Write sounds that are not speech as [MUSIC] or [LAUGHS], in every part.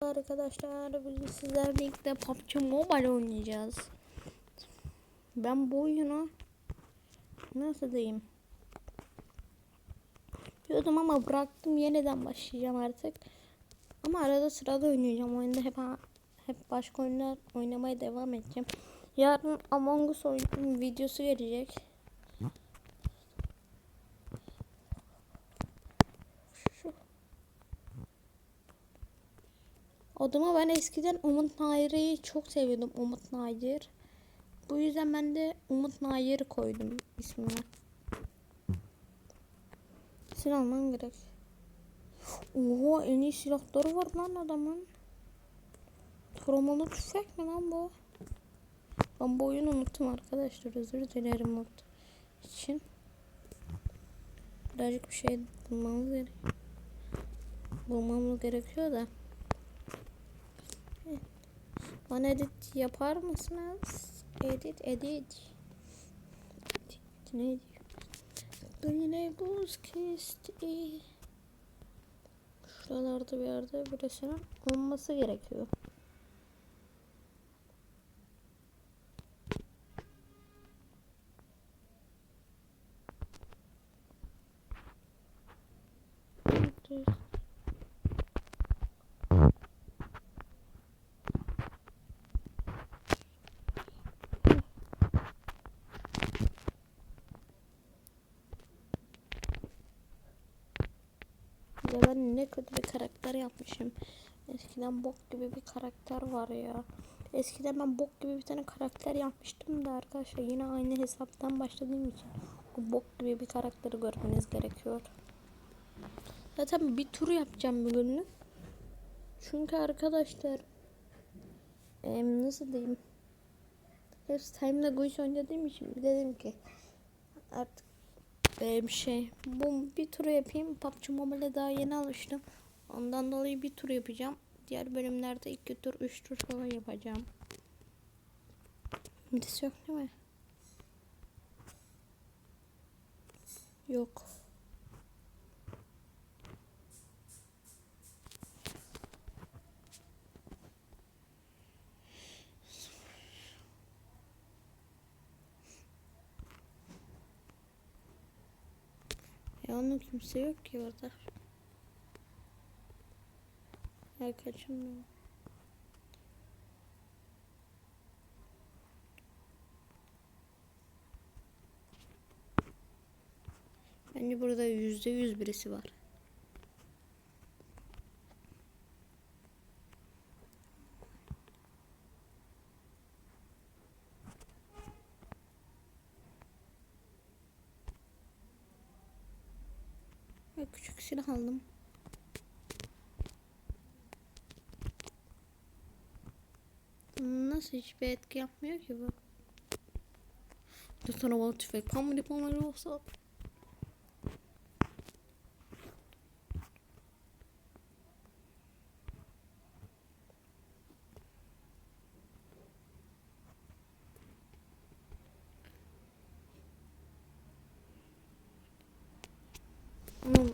Arkadaşlar bugün sizlerle birlikte PUBG Mobile oynayacağız. Ben bu oyunu nasıl diyeyim? Diyordum ama bıraktım yeniden başlayacağım artık. Ama arada sırada oynayacağım. Oyunda hep hep başka oyunlar oynamaya devam edeceğim. Yarın Among Us oyunun videosu gelecek. Şu Adıma ben eskiden Umut Nair'i çok seviyordum. Umut Nair. Bu yüzden ben de Umut Nair koydum ismini. Silah alman gerek. Oha en iyi silahları var lan adamın. Kromalı tüfek mi lan bu? Ben bu oyunu unuttum arkadaşlar. Özür dilerim unuttum için. Birazcık bir şey bulmamız gerek. Bulmamız gerekiyor da. Bana edit yapar mısınız? Edit, edit. Ne diyor? Yine buz kesti. Şuralarda bir yerde birisinin olması gerekiyor. Kötü bir karakter yapmışım. Eskiden bok gibi bir karakter var ya. Eskiden ben bok gibi bir tane karakter yapmıştım da arkadaşlar yine aynı hesaptan başladığım için o bok gibi bir karakteri görmeniz gerekiyor. Zaten bir tur yapacağım bugünlük. Çünkü arkadaşlar e, nasıl diyeyim hepsi Time'la Guiş oynadığım için dedim ki artık e, bir şey bu bir tur yapayım PUBG Mobile'e daha yeni alıştım ondan dolayı bir tur yapacağım diğer bölümlerde iki tur üç tur falan yapacağım Midis yok değil mi? Yok. Ya onun kimse yok ki orada. Ya kaçın Bence burada yüzde yüz birisi var. Ve küçük silah aldım. Nasıl hiçbir etki yapmıyor ki bu? Dur sana bana tüfek. Pamuli pamuli olsa. Ama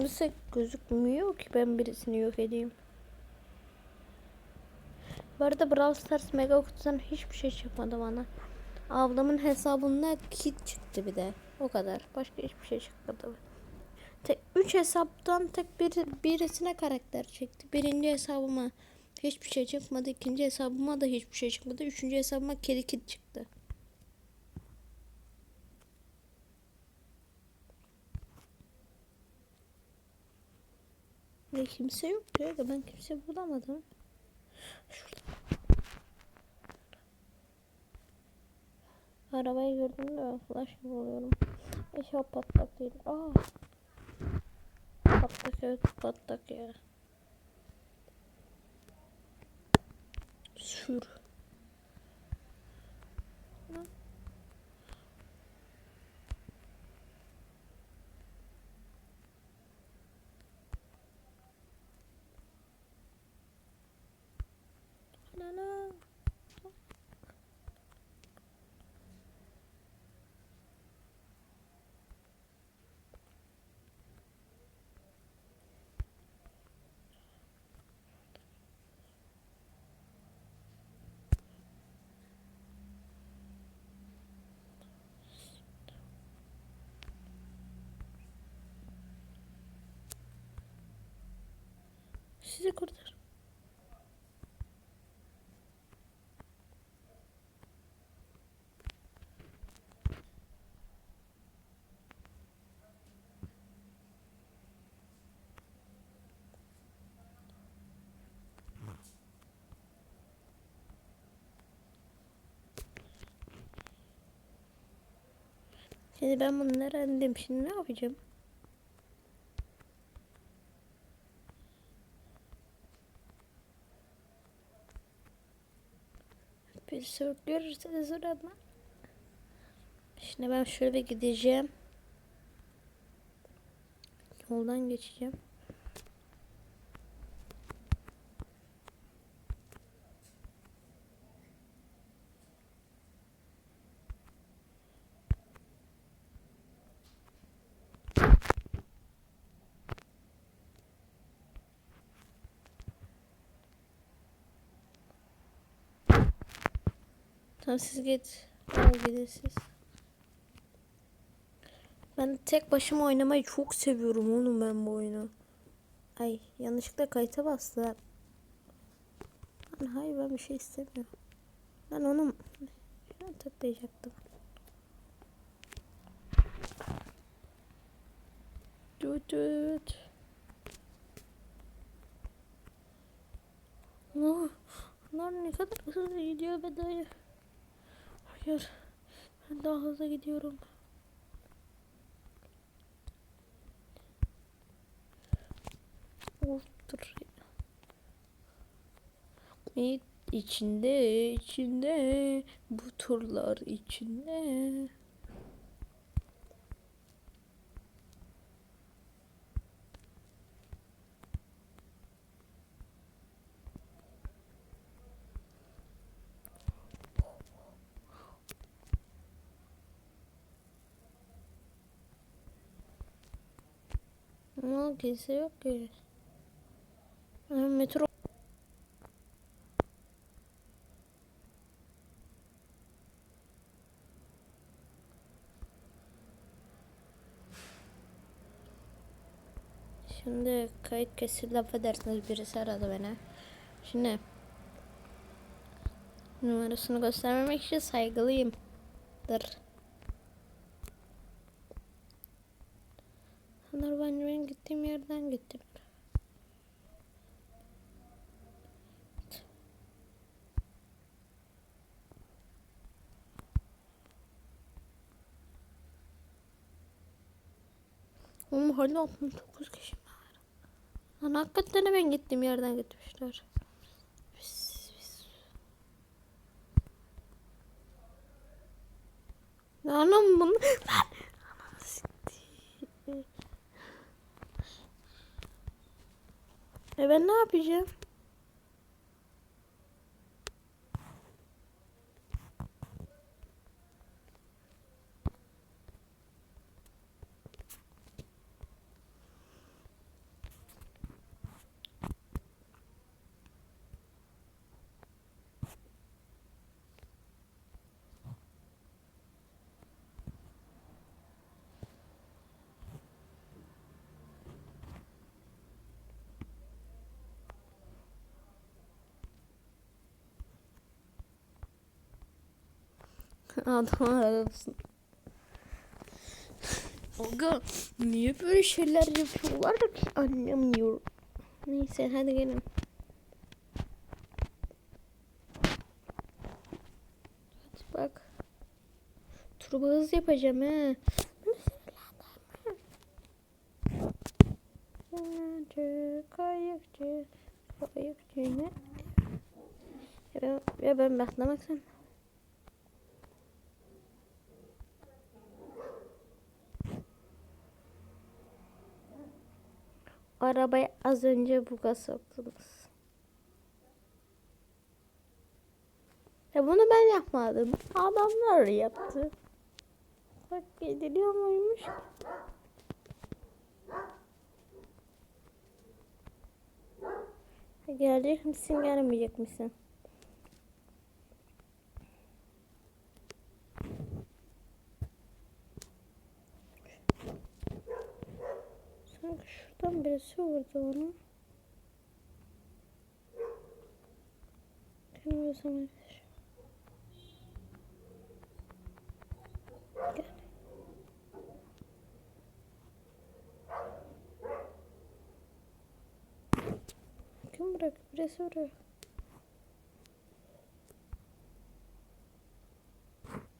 kimse gözükmüyor ki ben birisini yok edeyim. Bu arada Brawl Stars Mega Kutu'dan hiçbir şey çıkmadı bana. Ablamın hesabında kit çıktı bir de. O kadar. Başka hiçbir şey çıkmadı. Tek, üç hesaptan tek bir, birisine karakter çekti. Birinci hesabıma hiçbir şey çıkmadı. İkinci hesabıma da hiçbir şey çıkmadı. Üçüncü hesabıma kedi kit çıktı. Kimse yok diyor da ben kimse bulamadım. Şurada. Arabayı gördüm de flash gibi oluyorum. İnşallah patlak değil. Aa. Patlak evet patlak ya. Sür. La Sizi kurtar. Şimdi ben bunları öğrendim. Şimdi ne yapacağım? Birisi görürse de zor ama. Şimdi ben şöyle gideceğim. Yoldan geçeceğim. Tamam siz git. Gidin. Ben tek başıma oynamayı çok seviyorum oğlum ben bu oyunu. Ay yanlışlıkla kayıta bastılar. Lan hayır ben bir şey istemiyorum. Ben onu şuna tıklayacaktım. Tut tut. Oh, ne kadar hızlı gidiyor be dayı. Hayır. Ben daha hızlı gidiyorum. İ- içinde içinde bu turlar içinde. Ama kimse yok ki. Metro. Şimdi kayıt kesildi affedersiniz birisi aradı beni. Şimdi numarasını göstermemek için saygılıyımdır. Bunlar ben benim gittiğim yerden gittim. Oğlum hala 69 kişi var. Lan hakikaten ben gittiğim yerden gitmişler. Pis, pis. Anam bunu... [LAUGHS] E ben ne yapacağım? [LAUGHS] Adam arabasın. Aga niye böyle şeyler yapıyorlar ki anlamıyorum. Neyse hadi gelin. Hadi bak. Turbo hız yapacağım he. Kayıkçı, kayıkçı, kayıkçı ne? Ya, ya ben bakmak sen. Arabayı az önce buga soktunuz. Ya bunu ben yapmadım. Adamlar yaptı. Bak gidiliyor muymuş? Gelecek misin gelmeyecek misin? Tam birisi vurdu onu. Kırmıyorsam arkadaşlar. Şey. Kim bırakıp birisi vuruyor.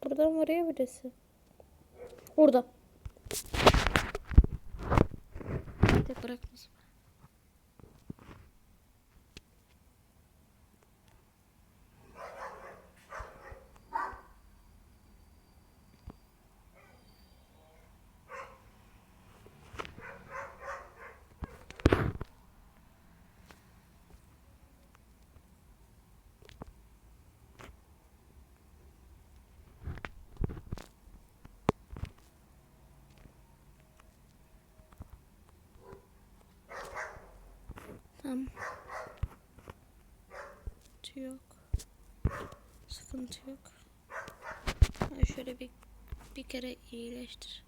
Buradan oraya birisi. Orada. Tek bırakmasın. Tamam. Sıkıntı yok. Sıkıntı yok. Şöyle bir bir kere iyileştir.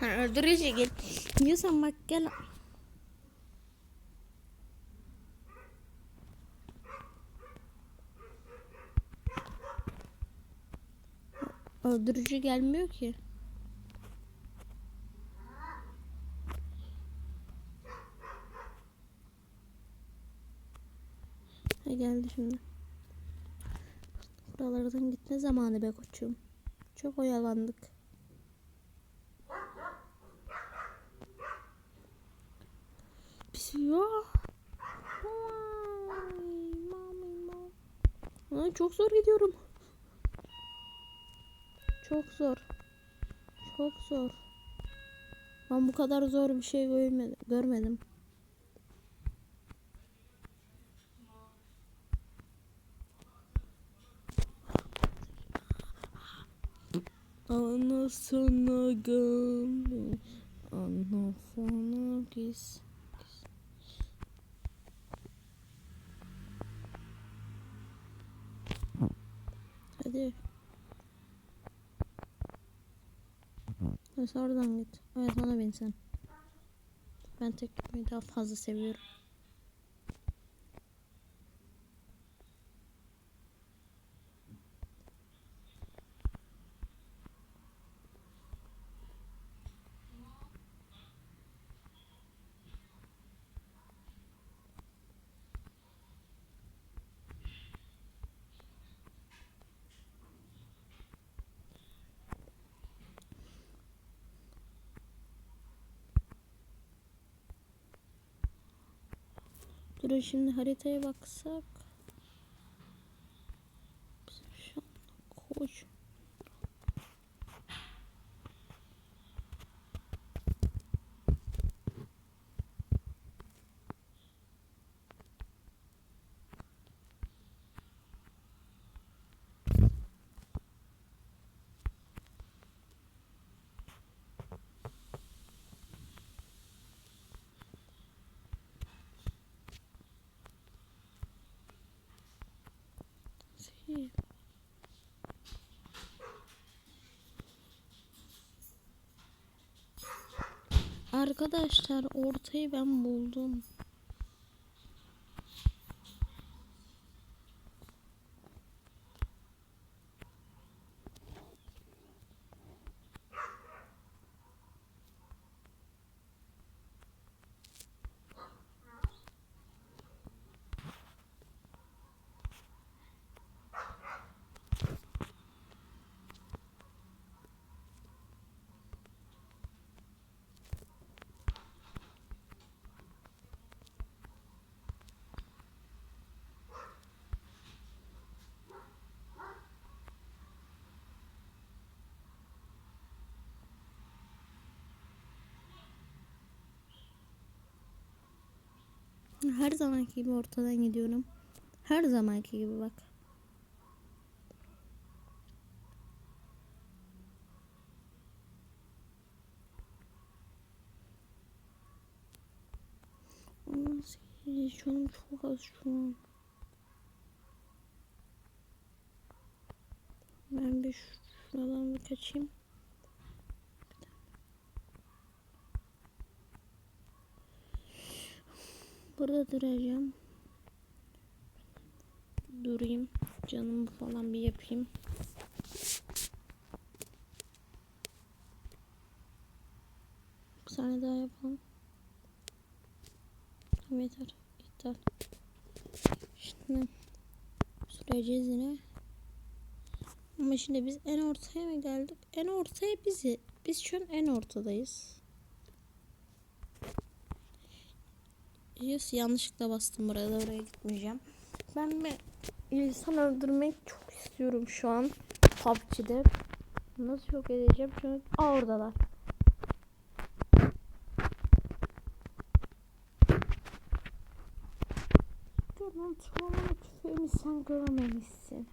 Ha, öldürücü gel. Diyorsan bak gel. Öldürücü gelmiyor ki. Ha geldi şimdi. Buralardan gitme zamanı be koçum. Çok oyalandık. Bismillah. Vay, mami. Ay, çok zor gidiyorum. Çok zor. Çok zor. Ben bu kadar zor bir şey görmedim. görmedim. Anasına gömdü. Anasına gis. Hadi. Neyse oradan git. Evet sana bin sen. Ben tek gitmeyi daha fazla seviyorum. Durun şimdi haritaya baksak. Bizim şu an koş. Şey. Arkadaşlar ortayı ben buldum. her zamanki gibi ortadan gidiyorum. Her zamanki gibi bak. Canım çok az şu an. Ben bir şuradan bir kaçayım. Burada duracağım. Durayım. Canımı falan bir yapayım. Bir tane daha yapalım. Tamam yeter. Yeter. Şimdi süreceğiz yine. Ama şimdi biz en ortaya mı geldik? En ortaya bizi. Biz şu an en ortadayız. Yes, yanlışlıkla bastım buraya oraya gitmeyeceğim. Ben bir insan öldürmek çok istiyorum şu an PUBG'de. Nasıl yok edeceğim? Çünkü Aa, oradalar. Gören travma tüfeğimi sen görmemişsin.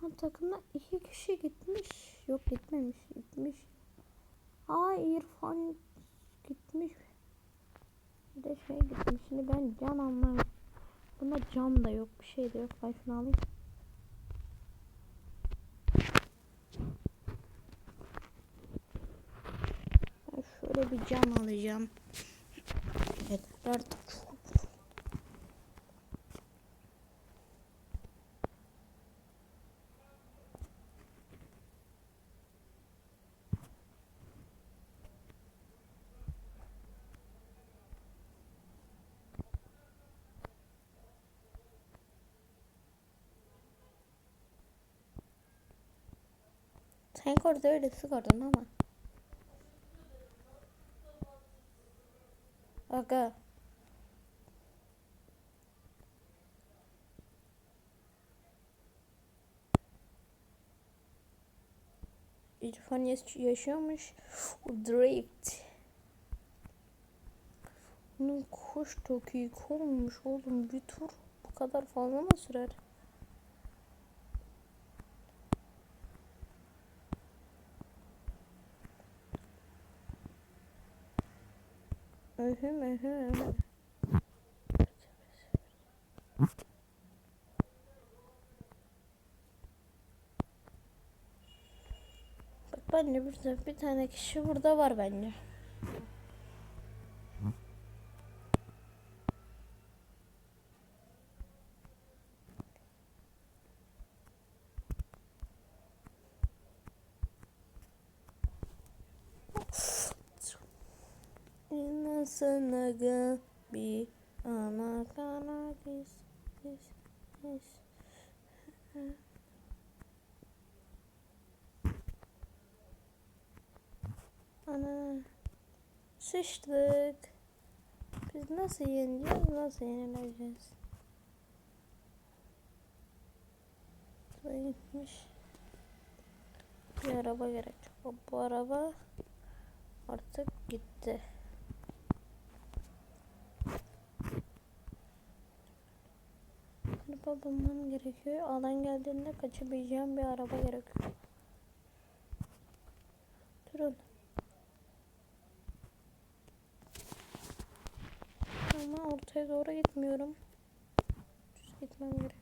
Ha, takımda iki kişi gitmiş. Yok gitmemiş. Gitmiş. Aa İrfan gitmiş. Bir de şey gitmiş. Şimdi ben can almam. Bunda cam da yok. Bir şey de yok. Life'ını alayım. Ben şöyle bir cam alacağım. Evet artık çok Sen orada öyle sıkardın ama. Aga. İrfan yaş- yaşıyormuş. O Drift. Bunun kuş dakika olmuş oğlum bir tur. Bu kadar fazla mı sürer? Bak bence burada bir tane kişi burada var bence. Inasanaga bir ana kana this this this. Ana sıçtık. Biz nasıl yeneceğiz? Nasıl yenileceğiz? Buraya gitmiş. Bir araba gerek. Bu araba artık gitti. Araba bulmam gerekiyor. Alan geldiğinde kaçabileceğim bir araba gerekiyor. Durun. Ama ortaya doğru gitmiyorum. Düz gitmem gerekiyor.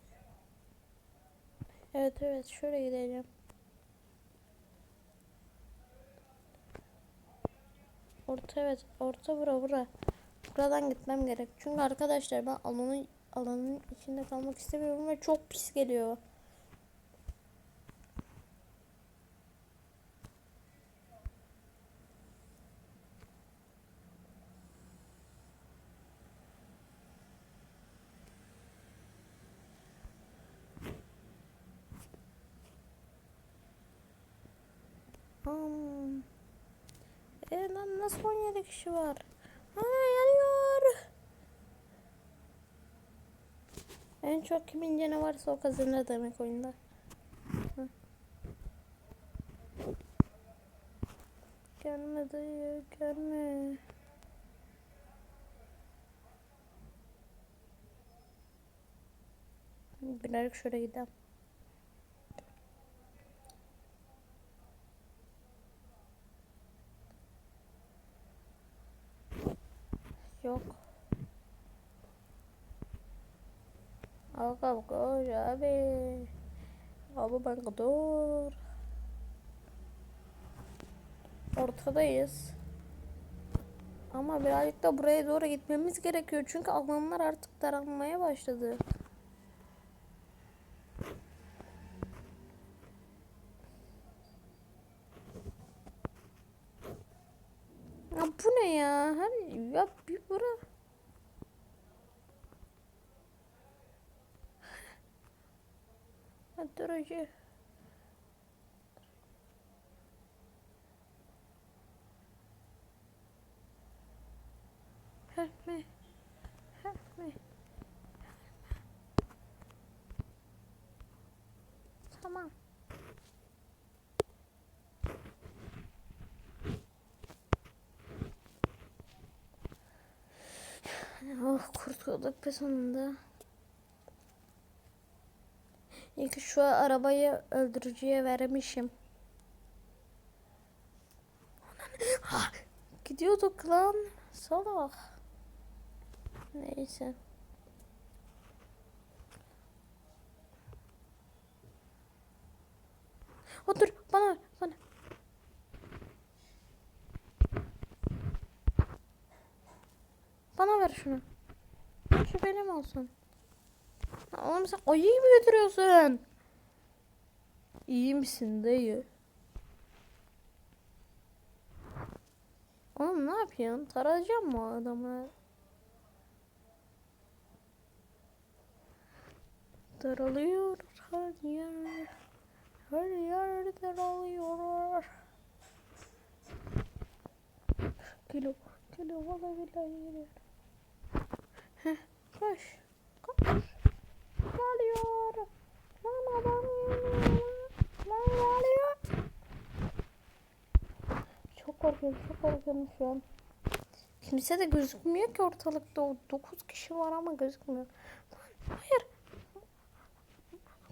Evet evet şöyle gideceğim. Orta evet orta bura bura. Buradan gitmem gerek. Çünkü arkadaşlar ben alanın alanın içinde kalmak istemiyorum ve çok pis geliyor. Hmm. E lan nasıl 17 kişi var? Ana yanıyor. En çok kimin canı varsa o kazanır demek oyunda. Hı. Gelme dayı gelme. Bilerek şöyle gidelim. Yok. Aga koş abi. Abi ben dur. Ortadayız. Ama birazcık da buraya doğru gitmemiz gerekiyor. Çünkü alanlar artık daralmaya başladı. Ya bu ne ya? Her ya bir bura. Ha, dur önce. Help me. Help me. Tamam. Oh kurtulduk be sonunda. Ki şu arabayı öldürücüye vermişim. Gidiyorduk lan. Salak. Neyse. O dur bana bana. Bana ver şunu. Şu benim olsun. Oğlum sen ayıyı mı götürüyorsun? İyi misin dayı? Oğlum ne yapıyorsun? Tarayacağım mı adamı? Daralıyor her yer. Her yer daralıyor. Kilo, kilo valla billahi. Heh, koş, koş. Geliyor. Lan adam geliyor. Lan geliyor. Korkuyorum, çok şu an. Kimse de gözükmüyor ki ortalıkta. O 9 kişi var ama gözükmüyor. Hayır.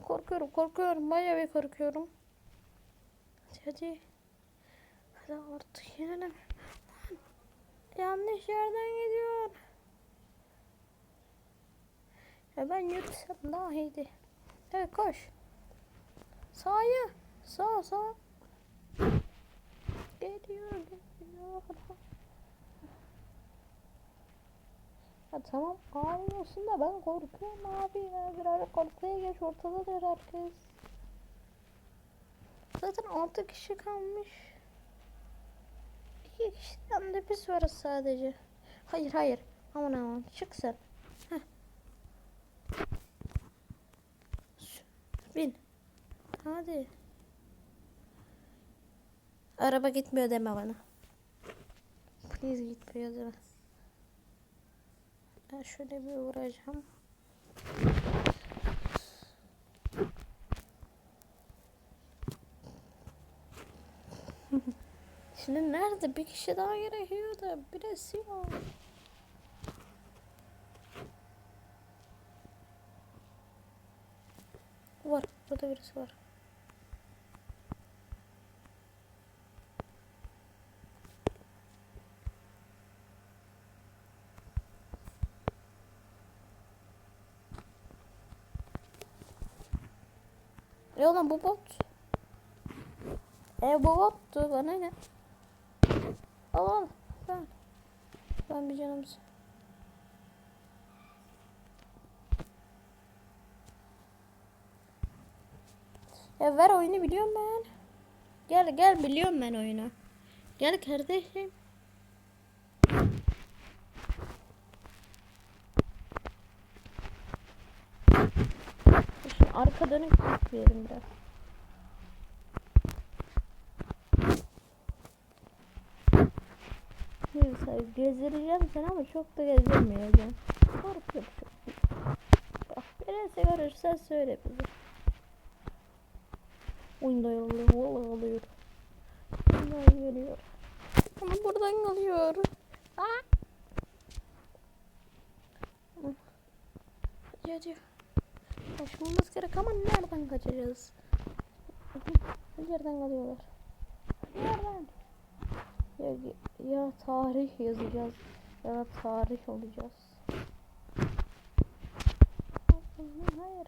Korkuyorum, korkuyorum. Bayağı bir korkuyorum. Hadi hadi. Hadi artık. Lan, yanlış yerden gidiyor. Ya ben yürüsem daha iyiydi. Evet koş. Sağa. Sağ sağ. Geliyor geliyor. Ya tamam ağlıyorsun da ben korkuyorum abi ya. Birazcık korkuya geç ortadadır herkes. Zaten 6 kişi kalmış. 2 kişiden de biz varız sadece. Hayır hayır. Aman aman çık sen. Heh. Bin. Hadi. Araba gitmiyor deme bana. Please gitmiyor deme. Ben şöyle bir vuracağım. [LAUGHS] Şimdi nerede? Bir kişi daha gerekiyor da birisi yok. Var. Burada birisi var. E oğlum bu bot. E bu bottu bana ne? Al al. Ben. Ben bir canım. Ya ver oyunu biliyorum ben. Gel gel biliyorum ben oyunu. Gel kardeşim. Şimdi arka dönüp gitmeyelim biraz. Neyse gezdireceğim seni ama çok da gezdirmeyeceğim. Korkuyorum çok. Bak birisi görürsen söyle bize. Oyunda yolluyor, valla alıyor. Bunlar geliyor. Ama buradan kalıyor. Aa! Hadi. Kaçmamız gerek ama nereden kaçacağız? Her yerden kalıyorlar. Nereden? Ya, ya tarih yazacağız ya da tarih olacağız. Hayır.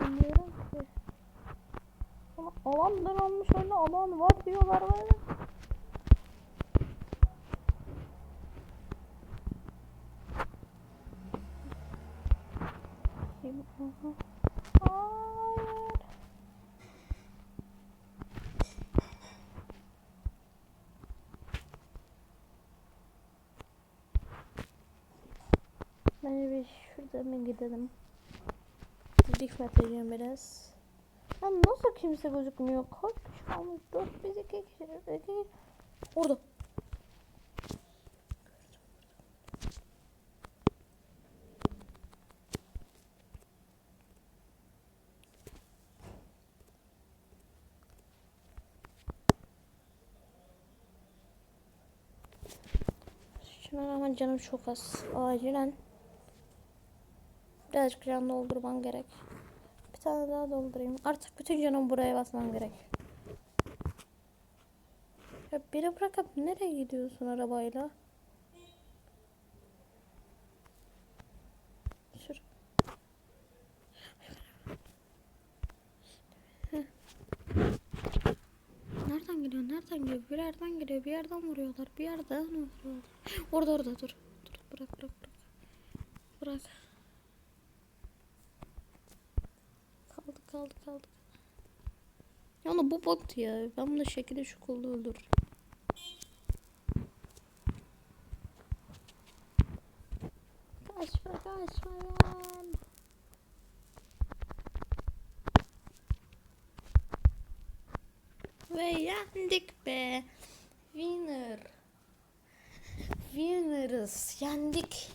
Bilmiyorum ki. Ama alan alan var diyorlar. Hayır. Bence bir şurada mı gidelim? Dikkat edeceğim biraz. Ya nasıl kimse gözükmüyor? Kaç kişi kalmış? Dört biz iki kişi. iki... Orada. Şuna rağmen canım çok az. Acilen. Birazcık can doldurmam gerek. Bir tane daha doldurayım. Artık bütün canımı buraya basmam gerek. Ya beni bırakıp nereye gidiyorsun arabayla? Sür. Nereden geliyor? Nereden geliyor? Bir yerden geliyor. Bir yerden vuruyorlar. Bir yerden vuruyorlar. Orada orada dur. Dur bırak bırak bırak. Bırak. Kaldı kaldı kaldı. Ya bu bot ya. Ben bunu şekilde şu kolda öldürürüm. Kaçma kaçma lan. Ve yendik be. Winner. Winner'ız. Yendik.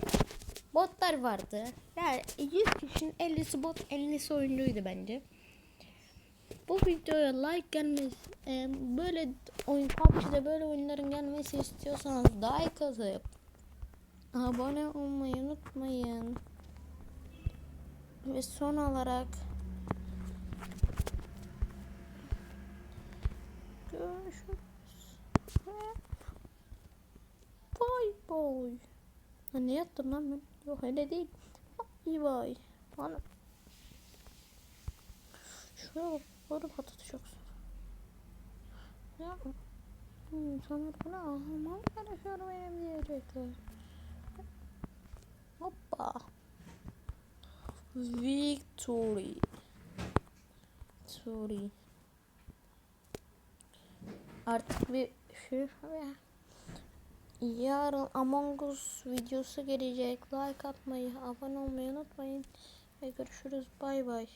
Botlar vardı. Yani 100 kişinin 50'si bot 50'si oyuncuydu bence. Bu videoya like gelmesi, e, böyle oyun PUBG'de böyle oyunların gelmesi istiyorsanız like atıp abone olmayı unutmayın. Ve son olarak görüşürüz. Bye. Ha, ne yaptım lan ben? Yok öyle değil. Bye bye. Ana. Şuraya çok zor. Ya. Hmm, sanırım bunu almam gerekiyor benim diyecekler. Hoppa. Victory. Victory. Artık bir şey Yarın Among Us videosu gelecek. Like atmayı, abone olmayı unutmayın. Ve görüşürüz. Bay bay.